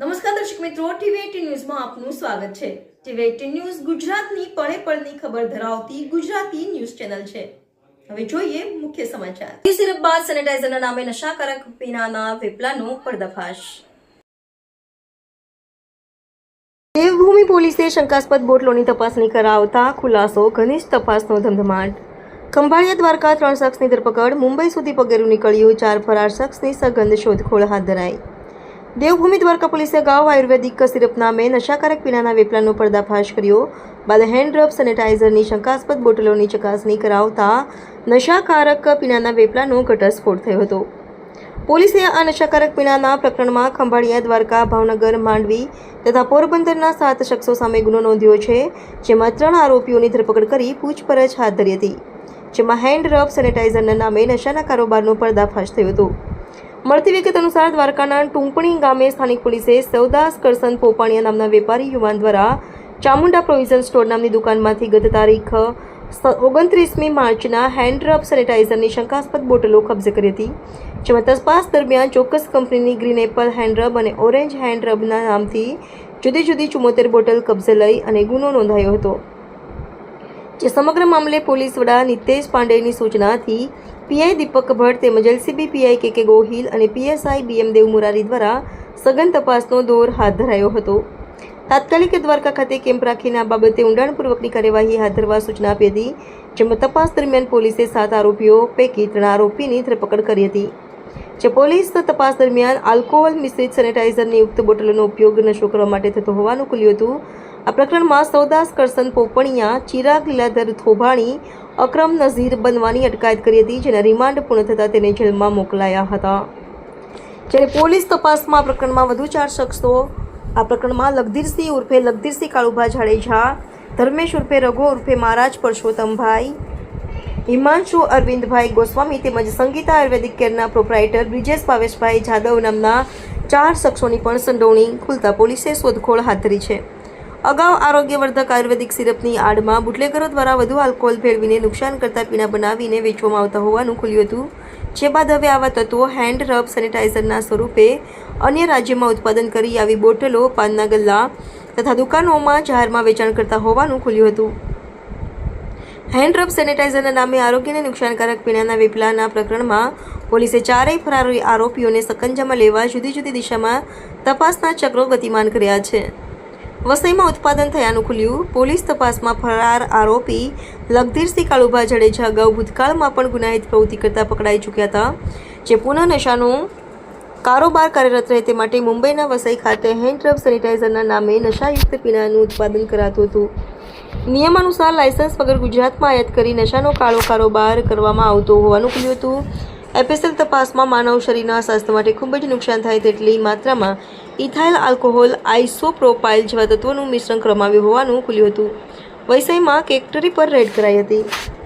નમસ્કાર દર્શક મિત્રો ટીવી ન્યૂઝમાં આપનું સ્વાગત છે. ટીવી એટીન ન્યૂઝ ગુજરાતની પળે પળની ખબર ધરાવતી ગુજરાતી ન્યૂઝ ચેનલ છે. હવે જોઈએ મુખ્ય સમાચાર. સિરપ બાદ સેનેટાઈઝરના નામે નશાકારક પીણાના વેપલાનો પર્દાફાશ. દેવભૂમિ પોલીસે શંકાસ્પદ બોટલોની તપાસણી કરાવતા ખુલાસો, ઘનિષ્ઠ તપાસનો ધમધમાટ. ખંભાળિયા દ્વારકા ત્રણ શખ્સની ધરપકડ, મુંબઈ સુધી પગેરું નીકળ્યું, ચાર ફરાર શખ્સની સઘન શોધખોળ હાથ ધરાઈ. દેવભૂમિ દ્વારકા પોલીસે અગાઉ આયુર્વેદિક સિરપ નામે નશાકારક પીણાના વેપલાનો પર્દાફાશ કર્યો. બાદ હેન્ડ રબ સેનેટાઇઝરની શંકાસ્પદ બોટલોની ચકાસણી કરાવતા નશાકારક પીણાના વેપલાનો ઘટસ્ફોટ થયો હતો. પોલીસે આ નશાકારક પીણાના પ્રકરણમાં ખંભાળિયા દ્વારકા ભાવનગર માંડવી તથા પોરબંદરના સાત શખ્સો સામે ગુનો નોંધ્યો છે, જેમાં ત્રણ આરોપીઓની ધરપકડ કરી પૂછપરછ હાથ ધરી હતી, જેમાં હેન્ડ રબ સેનેટાઇઝરના નામે નશાના કારોબારનો પર્દાફાશ થયો હતો. મળતી વિગત અનુસાર દ્વારકાના ટુંપણી ગામે સ્થાનિક પોલીસે સૌદાસ કરસન પોપાણીયા નામના વેપારી યુવાન દ્વારા ચામુંડા પ્રોવિઝન સ્ટોર નામની દુકાનમાંથી ગત તારીખ ઓગણત્રીસમી માર્ચના હેન્ડ રબ સેનેટાઇઝરની શંકાસ્પદ બોટલો કબજે કરી હતી, જેમાં તપાસ દરમિયાન ચોક્કસ કંપનીની ગ્રીન એપલ હેન્ડ અને ઓરેન્જ હેન્ડ રબના નામથી જુદી જુદી ચુમ્મોતેર બોટલ કબજે લઈ અને ગુનો નોંધાયો હતો. જે સમગ્ર મામલે પોલીસ વડા નિતેશ પાંડેની સૂચનાથી પીઆઈ દીપક ભટ્ટ તેમજ એલસીબી પીઆઈ કે કે ગોહિલ અને પીએસઆઈ બીએમ દેવ મુરારી દ્વારા સઘન તપાસનો દોર હાથ ધરાયો હતો. તાત્કાલિક દ્વારકા ખાતે કેમ્પ રાખીને આ બાબતે ઊંડાણપૂર્વકની કાર્યવાહી હાથ ધરવા સૂચના આપી હતી, જેમાં તપાસ દરમિયાન પોલીસે સાત આરોપીઓ પૈકી ત્રણ આરોપીની ધરપકડ કરી હતી. જે પોલીસ તપાસ દરમિયાન આલ્કોહોલ મિશ્રિત સેનેટાઇઝરની યુક્ત બોટલોનો ઉપયોગ નશો કરવા માટે થતો હોવાનું ખુલ્યું હતું. આ પ્રકરણમાં સૌદાસ કરસન પોપણિયા, ચિરાગ લીલાધર થોભાણી, અક્રમ નઝીર બનવાની અટકાયત કરી હતી, જેના રિમાન્ડ પૂર્ણ થતાં તેને જેલમાં મોકલાયા હતા. જ્યારે પોલીસ તપાસમાં આ પ્રકરણમાં વધુ ચાર શખ્સો, આ પ્રકરણમાં લગધીરસિંહ ઉર્ફે લગધીરસિંહ કાળુભા જાડેજા, ધર્મેશ ઉર્ફે રઘુ ઉર્ફે મહારાજ પરસોત્તમભાઈ, હિમાંશુ અરવિંદભાઈ ગોસ્વામી તેમજ સંગીતા આયુર્વેદિક કેરના પ્રોપરાઇટર બ્રિજેશ ભાવેશભાઈ જાદવ નામના ચાર શખ્સોની પણ સંડોવણી ખુલતા પોલીસે શોધખોળ હાથ ધરી છે. અગાઉ આરોગ્યવર્ધક આયુર્વેદિક સિરપની આડમાં બુટલેગરો દ્વારા વધુ આલ્કોહોલ ભેળવીને નુકસાન કરતા પીણા બનાવીને વેચવામાં આવતા હોવાનું ખુલ્યું હતું. જે બાદ હવે આવા તત્વો હેન્ડ, રબ, સેનિટાઇઝરના સ્વરૂપે અન્ય રાજ્યમાં ઉત્પાદન કરી આવી બોટલો પાનના ગલ્લા તથા દુકાનોમાં જાહેરમાં વેચાણ કરતા હોવાનું ખુલ્યું હતું. હેન્ડ, રબ, સેનિટાઇઝરના નામે આરોગ્યને નુકસાનકારક પીણાના વેપલાના પ્રકરણમાં પોલીસે ચારેય ફરાર આરોપીઓને સકંજામાં લેવા જુદી જુદી દિશામાં તપાસના ચક્રો ગતિમાન કર્યા છે. વસઈમાં ઉત્પાદન થયાનું ખુલ્યું. પોલીસ તપાસમાં ફરાર આરોપી લગધીરસિંહ કાળુભા જાડેજા અગાઉ ભૂતકાળમાં પણ ગુનાહિત પ્રવૃત્તિ કરતા પકડાઈ ચૂક્યા હતા, જે પુનઃ નશાનો કારોબાર કાર્યરત રહે તે માટે મુંબઈના વસઈ ખાતે હેન્ડ રબ સેનિટાઇઝરના નામે નશાયુક્ત પીણાનું ઉત્પાદન કરાતું હતું. નિયમાનુસાર લાયસન્સ વગર ગુજરાતમાં આયાત કરી નશાનો કાળો કારોબાર કરવામાં આવતો હોવાનું ખુલ્યું હતું. એફએસએલ તપાસમાં માનવ શરીરના સ્વાસ્થ્ય માટે ખૂબ જ નુકસાન થાય તેટલી માત્રામાં ઇથાઇલ આલ્કોહોલ આઇસોપ્રોપાઇલ જેવા તત્વોનું મિશ્રણ કરવામાં હોવાનું ખુલ્યું હતું. વૈસઈમાં કેક્ટરી પર રેડ કરાઈ હતી.